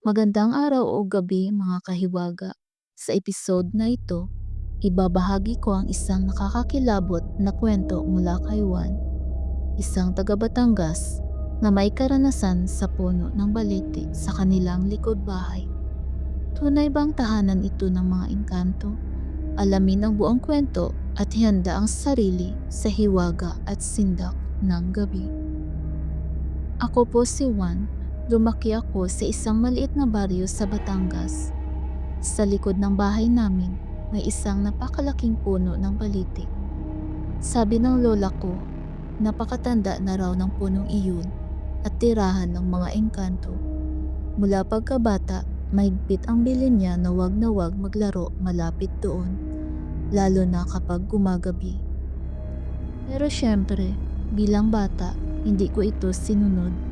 Magandang araw o gabi mga kahiwaga. Sa episode na ito, ibabahagi ko ang isang nakakakilabot na kwento mula kay Juan, isang taga Batangas na may karanasan sa puno ng balete sa kanilang likod bahay. Tunay bang tahanan ito ng mga engkanto? Alamin ang buong kwento at ihanda ang sarili sa hiwaga at sindak ng gabi. Ako po si Juan lumaki ako sa isang maliit na baryo sa Batangas. Sa likod ng bahay namin, may isang napakalaking puno ng baliti. Sabi ng lola ko, napakatanda na raw ng punong iyon at tirahan ng mga engkanto. Mula pagkabata, mahigpit ang bilin niya na wag na wag maglaro malapit doon, lalo na kapag gumagabi. Pero syempre, bilang bata, hindi ko ito sinunod.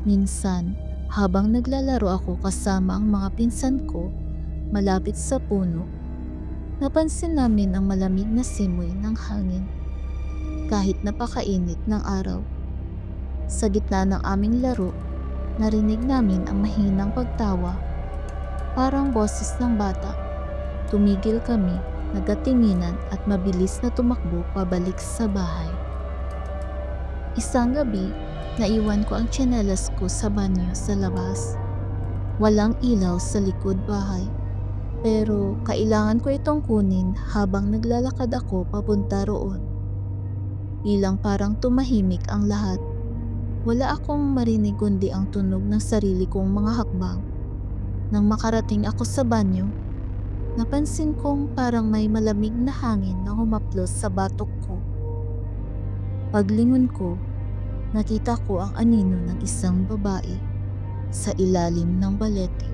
Minsan, habang naglalaro ako kasama ang mga pinsan ko malapit sa puno, napansin namin ang malamig na simoy ng hangin kahit napakainit ng araw. Sa gitna ng aming laro, narinig namin ang mahinang pagtawa. Parang boses ng bata. Tumigil kami, nagatinginan at mabilis na tumakbo pabalik sa bahay. Isang gabi, naiwan ko ang tsinelas ko sa banyo sa labas. Walang ilaw sa likod bahay. Pero kailangan ko itong kunin habang naglalakad ako papunta roon. Ilang parang tumahimik ang lahat. Wala akong marinig kundi ang tunog ng sarili kong mga hakbang. Nang makarating ako sa banyo, napansin kong parang may malamig na hangin na humaplos sa batok ko. Paglingon ko, nakita ko ang anino ng isang babae sa ilalim ng balete.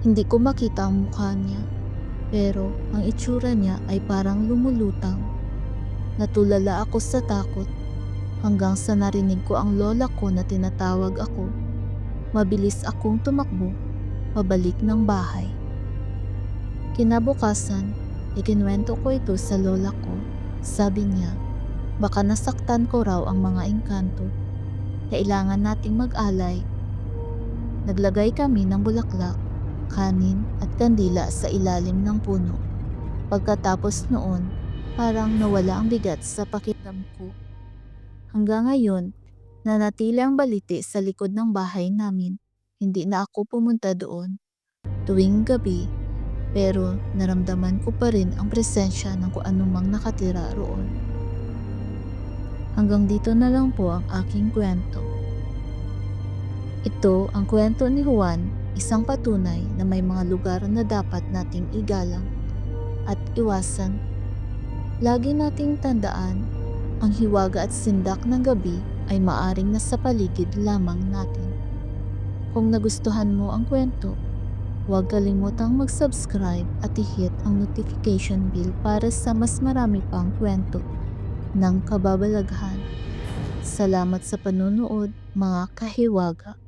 Hindi ko makita ang mukha niya, pero ang itsura niya ay parang lumulutang. Natulala ako sa takot hanggang sa narinig ko ang lola ko na tinatawag ako. Mabilis akong tumakbo pabalik ng bahay. Kinabukasan, ikinwento ko ito sa lola ko. Sabi niya, baka nasaktan ko raw ang mga engkanto. Kailangan nating mag-alay. Naglagay kami ng bulaklak, kanin at kandila sa ilalim ng puno. Pagkatapos noon, parang nawala ang bigat sa pakiramdam ko. Hanggang ngayon, nanatili ang baliti sa likod ng bahay namin. Hindi na ako pumunta doon. Tuwing gabi, pero naramdaman ko pa rin ang presensya ng kung anumang nakatira roon. Hanggang dito na lang po ang aking kwento. Ito ang kwento ni Juan, isang patunay na may mga lugar na dapat nating igalang at iwasan. Lagi nating tandaan, ang hiwaga at sindak ng gabi ay maaring nasa paligid lamang natin. Kung nagustuhan mo ang kwento, huwag kalimutang mag-subscribe at i-hit ang notification bell para sa mas marami pang kwento ng kababalaghan. Salamat sa panunood mga kahiwaga.